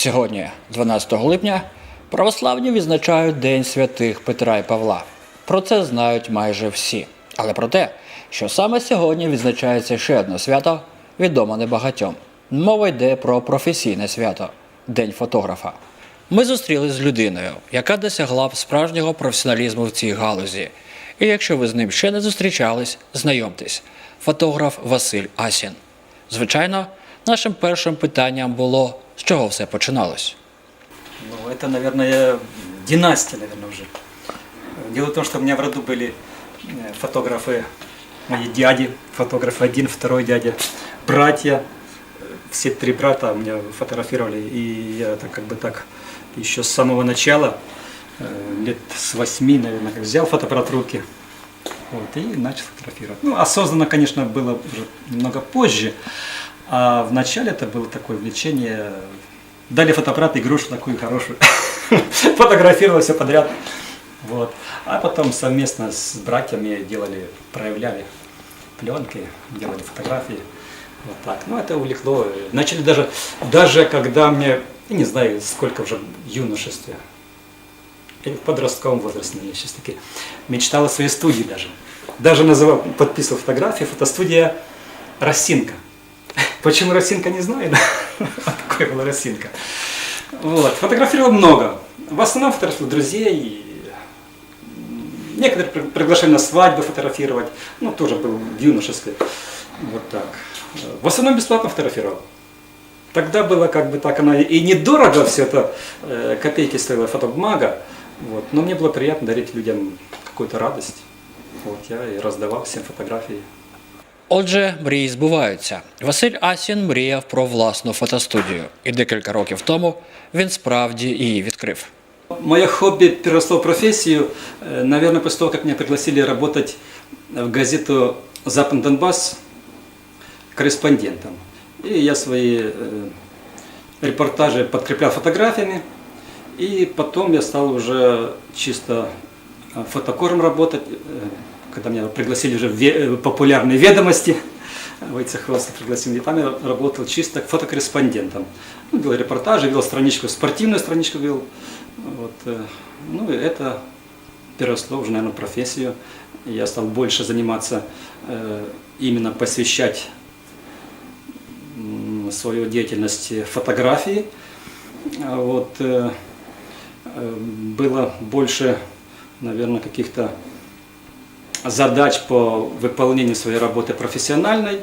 Сьогодні, 12 липня, православні відзначають День святих Петра і Павла. Про це знають майже всі. Але про те, що саме сьогодні відзначається ще одне свято, відомо небагатьом. Мова йде про професійне свято День фотографа. Ми зустрілись з людиною, яка досягла справжнього професіоналізму в цій галузі. І якщо ви з ним ще не зустрічались, знайомтесь. Фотограф Василь Асін. Звичайно, нашим першим питанням було, з чого все починалось. Ну, это, наверное, династия, наверное, уже. Дело в том, что у меня в роду были э, фотографы, мои дяди, фотографы один, второй дядя, братья, все три брата меня фотографировали, и я так как бы так еще с самого начала, э, лет с восьми, наверное, как взял фотоаппарат в руки, вот, и начал фотографировать. Ну, осознанно, конечно, было уже немного позже, а в начале это было такое влечение. Дали фотоаппарат, игрушку такую хорошую. Фотографировал все подряд. Вот. А потом совместно с братьями делали, проявляли пленки, делали фотографии. Вот так. Ну, это увлекло. Начали даже, даже когда мне, не знаю, сколько уже в юношестве, или в подростковом возрасте, я сейчас таки мечтал о своей студии даже. Даже называл, подписывал фотографии, фотостудия «Росинка». Почему «Росинка» не да? Какой была «Росинка». Вот. Фотографировал много. В основном фотографировал друзей. Некоторые при- приглашали на свадьбы фотографировать. Ну, тоже был в юношестве. Вот так. В основном бесплатно фотографировал. Тогда было как бы так, она и недорого все это, э, копейки стоила фотобумага, вот, но мне было приятно дарить людям какую-то радость. Вот я и раздавал всем фотографии. Отже, мрії збуваються. Василь Асін мріяв про власну фотостудію, і декілька років тому він справді її відкрив. Мое хобби переросло в профессию, э, наверное, после того, как меня пригласили работать в газету «Западный Донбасс» корреспондентом. И я свои э, репортажи подкреплял фотографиями, и потом я стал уже чисто э, фотокором работать, э, когда меня пригласили уже в э, популярные ведомости, Войцеховский пригласил, и там я работал чисто фотокорреспондентом. Ну, вел репортажи, вел страничку, спортивную страничку вел. Вот, э, ну и это переросло уже, наверное, профессию. Я стал больше заниматься, э, именно посвящать свою деятельность фотографии. Вот, было больше, наверное, каких-то задач по выполнению своей работы профессиональной.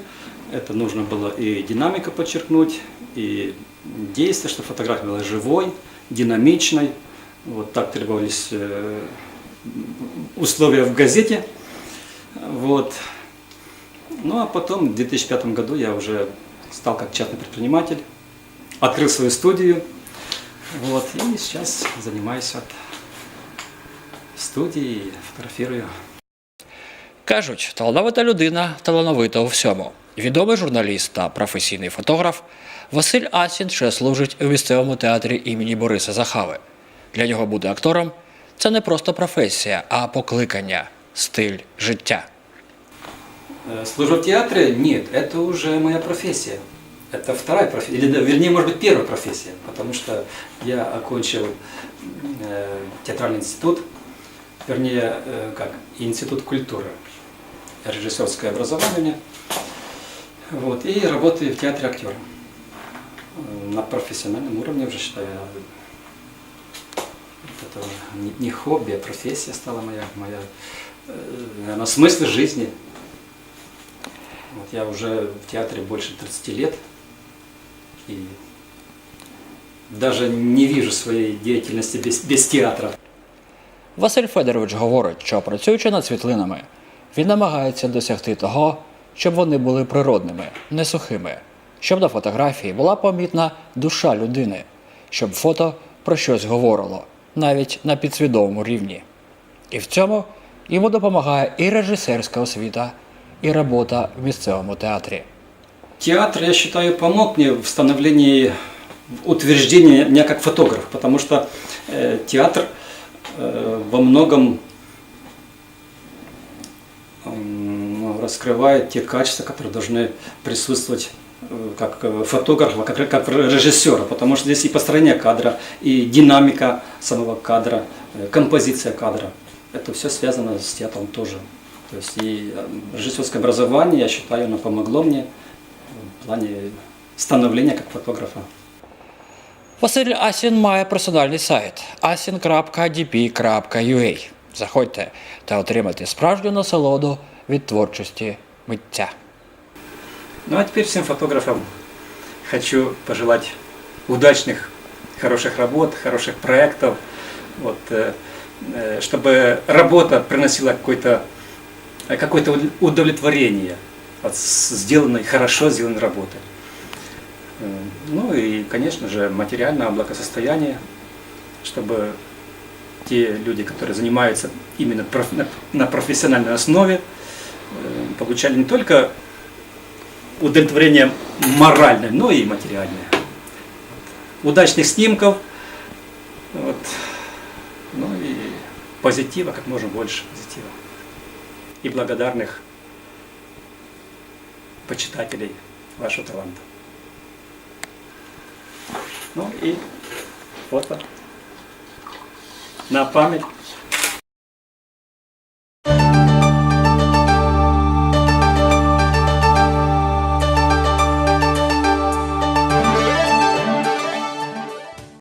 Это нужно было и динамику подчеркнуть, и действие, чтобы фотография была живой, динамичной. Вот так требовались э, условия в газете. Вот. Ну а потом в 2005 году я уже стал как частный предприниматель, открыл свою студию. Вот, и сейчас занимаюсь от студии, фотографирую. Кажуть, талановита людина талановита у всьому. Відомий журналіст та професійний фотограф Василь Асін ще служить у місцевому театрі імені Бориса Захави. Для нього бути актором це не просто професія, а покликання, стиль життя. Э, Служу в театре? Нет, это уже моя профессия. Это вторая профессия, или, да, вернее, может быть, первая профессия, потому что я окончил э, театральный институт, вернее, э, как, институт культуры, режиссерское образование. Вот, и работаю в театре актером. На профессиональном уровне уже считаю. Это не хобби, а профессия стала моя, моя э, наверное, смысл жизни. Вот я уже в театре больше 30 лет и даже не вижу своей деятельности без, без театра. Василь Федорович говорить, що працюючи над світлинами, він намагається досягти того, щоб вони були природними, не сухими, щоб на фотографії була помітна душа людини, щоб фото про щось говорило, навіть на підсвідомому рівні. І в цьому йому допомагає і режисерська освіта, і робота в місцевому театрі. Театр, я считаю, помог мне в становлении, в утверждении меня как фотограф, потому что э, театр э, во многом м, раскрывает те качества, которые должны присутствовать э, как э, фотографа, как, как режиссера, потому что здесь и построение кадра, и динамика самого кадра, э, композиция кадра. Это все связано с театром тоже. То есть и режиссерское образование, я считаю, оно помогло мне в плане становления как фотографа. Василь Асін має персональний сайт asin.dp.ua. Заходьте та отримайте справжню насолоду від творчості митця. Ну а теперь всем фотографам хочу пожелать удачных, хороших работ, хороших проектов, вот, э, э, чтобы работа приносила какое-то э, какое-то уд- удовлетворение от сделанной, хорошо сделанной работы. Ну и, конечно же, материальное благосостояние, чтобы те люди, которые занимаются именно на- на профессиональной основе, получали не только удовлетворение моральное, но и материальное. Удачных снимков, вот, ну и позитива, как можно больше позитива. И благодарных почитателей вашего таланта. Ну и фото на память